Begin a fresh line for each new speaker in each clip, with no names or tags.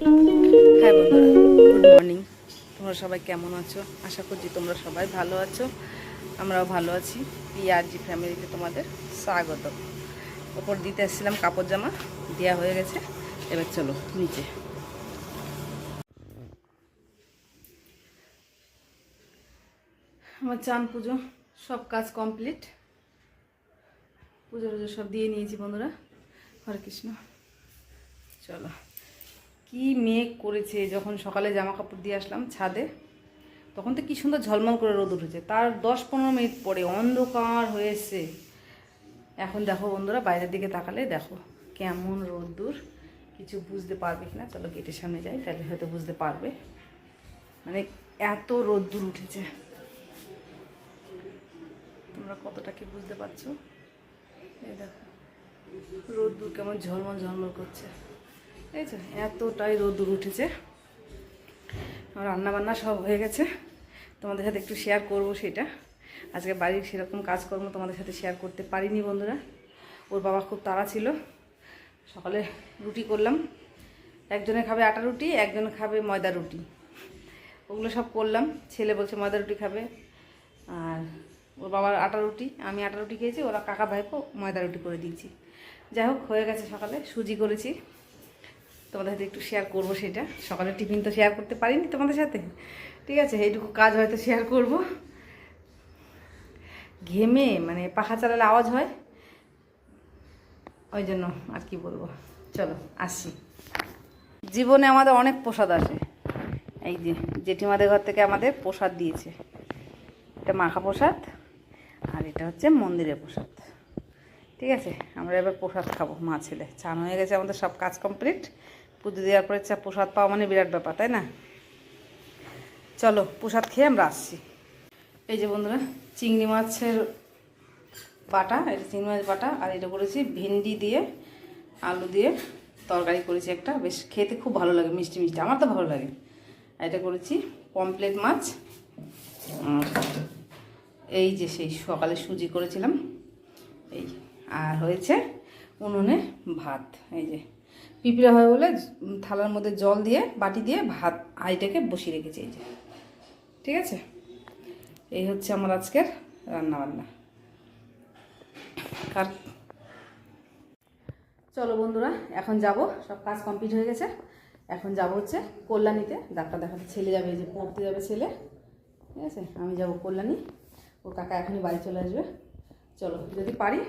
হ্যাঁ বন্ধুরা good morning তোমরা সবাই কেমন আছো? আশা করছি তোমরা সবাই ভালো আছো। আমরাও ভালো আছি। পিআরজি ফ্যামিলিতে তোমাদের স্বাগত। ওপর দিতে এসেছিলাম কাপড় জামা দেওয়া হয়ে গেছে। এবার চলো, নিচে। আমার চান পুজো, সব কাজ কমপ্লিট পুজো সব দিয়ে নিয়েছি বন্ধুরা। হরে কৃষ্ণ। চলো। কি মেঘ করেছে যখন সকালে জামা কাপড় দিয়ে আসলাম ছাদে, তখন তো কি সুন্দর ঝলমল করে রোদ উঠেছে। তার দশ পনেরো মিনিট পরে অন্ধকার হয়েছে এখন দেখো বন্ধুরা, বাইরের দিকে তাকালে দেখো কেমন রোদ্দুর। কিছু বুঝতে পারবে কিনা? চলো গেটের সামনে যাই, তাহলে হয়তো বুঝতে পারবে। মানে এত রোদ্দুর উঠেছে। তোমরা কতটা কি বুঝতে পারছ? এই দেখো, রোদ্দুর কেমন ঝলমল ঝলমল করছে। এই তো এতটাই রোদ্দুর উঠেছে। আমার রান্না বান্না সব হয়ে গেছে। তোমাদের সাথে একটু শেয়ার করব সেটা। আজকে বাড়ির সেরকম কাজকর্ম তোমাদের সাথে শেয়ার করতে পারিনি বন্ধুরা। ওর বাবা খুব তাড়া ছিল। সকালে রুটি করলাম। একজনে খাবে আটা রুটি, একজনে খাবে ময়দা রুটি। ওগুলো সব করলাম। ছেলে বলছে ময়দা রুটি খাবে। আর ওর বাবার আটা রুটি, আমি আটা রুটি খেয়েছি, ওরা কাকা ভাইপো ময়দা রুটি করে দিয়েছি। যাই হোক, হয়ে গেছে সকালে, সুজি করেছি। তোমাদের সাথে একটু শেয়ার করব সেটা। সকালে টিফিন তো শেয়ার করতে পারিনি তোমাদের সাথে। ঠিক আছে, এইটুকু কাজ হয়তো শেয়ার করব। ঘেমে মানে পাখা চালালে আওয়াজ হয়। ওই জন্য আর কি বলব। চলো, আসি। জীবনে আমাদের অনেক প্রসাদ আসে। এই যে, জেঠিমাদের ঘর থেকে আমাদের প্রসাদ দিয়েছে। এটা মাখা প্রসাদ আর এটা হচ্ছে মন্দিরের প্রসাদ। ঠিক আছে, আমরা এবার প্রসাদ খাব মা ছেলে। চান হয়ে গেছে আমাদের সব কাজ কমপ্লিট পুজো দেওয়ার পরে চা, প্রসাদ পাওয়া মানে বিরাট ব্যাপার, তাই না? চলো, প্রসাদ খেয়ে আমরা আসছি। এই যে বন্ধুরা, চিংড়ি মাছের বাটা এটা চিংড়ি মাছ বাটা, আর এটা করেছি ভেন্ডি দিয়ে, আলু দিয়ে তরকারি করেছি একটা। বেশ খেতে খুব ভালো লাগে, মিষ্টি মিষ্টি, আমার তো ভালো লাগে। এটা করেছি পমপ্লেট মাছ। এই যে সেই সকালে সুজি করেছিলাম। এই, আর হয়েছে উনুনে ভাত, এই যে। পিঁপড়ে হয় বলে থালার মধ্যে জল দিয়ে, বাটি দিয়ে ভাত হাঁড়িটাকে বসিয়ে রেখেছি এই যে। ঠিক আছে? এই হচ্ছে আমার আজকের রান্না বান্না কার? চলো বন্ধুরা, এখন যাব। সব কাজ কমপ্লিট হয়ে গেছে। এখন যাব হচ্ছে কল্যাণীতে। ডাক্তার দেখাতে ছেলে যাবে, এই যে পড়তে যাবে ছেলে। ঠিক আছে? আমি যাব কল্যাণী। ওর কাকা এখনই বাড়ি চলে আসবে। চলো, যদি পারি,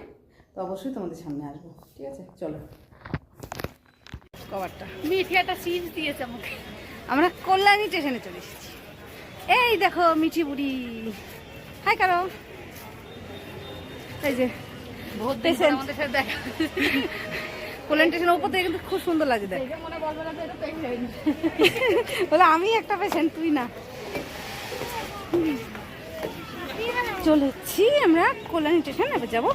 তো অবশ্যই তোমাদের সামনে আসব। ঠিক আছে? চলো। কভারটা
মিঠি একটা চিজ দিয়েছে আমাকে।
আমরা কল্যাণী স্টেশনে চলে এসেছি। এই দেখো মিঠি বুড়ি। হাই কারও এই যে কল্যাণ স্টেশনের উপর থেকে কিন্তু খুব সুন্দর লাগে দেখ। বলে আমি একটা পেশেন্ট তুই না। চলেছি আমরা কল্যাণী স্টেশন এবার যাব।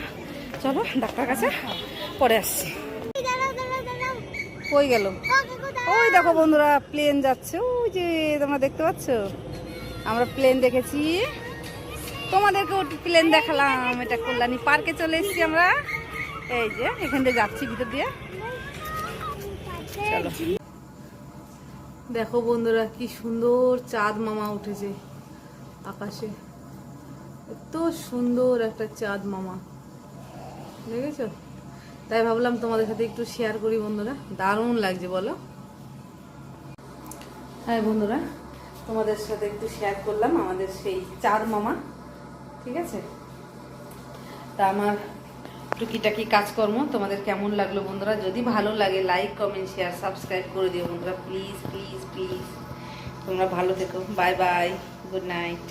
চলো ডাক্তার কাছে পরে আসছি। কই গেল? ওই দেখো বন্ধুরা প্লেন যাচ্ছে। ওই যে তোমরা দেখতে পাচ্ছ? আমরা প্লেন দেখেছি। তোমাদেরকেও প্লেন দেখালাম। এটা কল্যাণী পার্কে চলে এসেছি আমরা। এই যে, এখান দিয়ে যাচ্ছি ভিতর দিয়ে। চলো। দেখো বন্ধুরা, কি সুন্দর চাঁদ মামা উঠেছে আকাশে। এত সুন্দর একটা চাঁদ মামা। দেখেছ? তাই ভাবলাম তোমাদের সাথে একটু শেয়ার করি বন্ধুরা। দারুণ লাগছে, বলো। হ্যাঁ বন্ধুরা, তোমাদের সাথে একটু শেয়ার করলাম আমাদের সেই চার মামা, ঠিক আছে? তা আমার টুকিটাকি কাজকর্ম, তোমাদের কেমন লাগল বন্ধুরা? যদি ভালো লাগে লাইক কমেন্ট শেয়ার সাবস্ক্রাইব করে দিও বন্ধুরা। প্লিজ প্লিজ প্লিজ তোমরা ভালো থেকো। Bye bye good night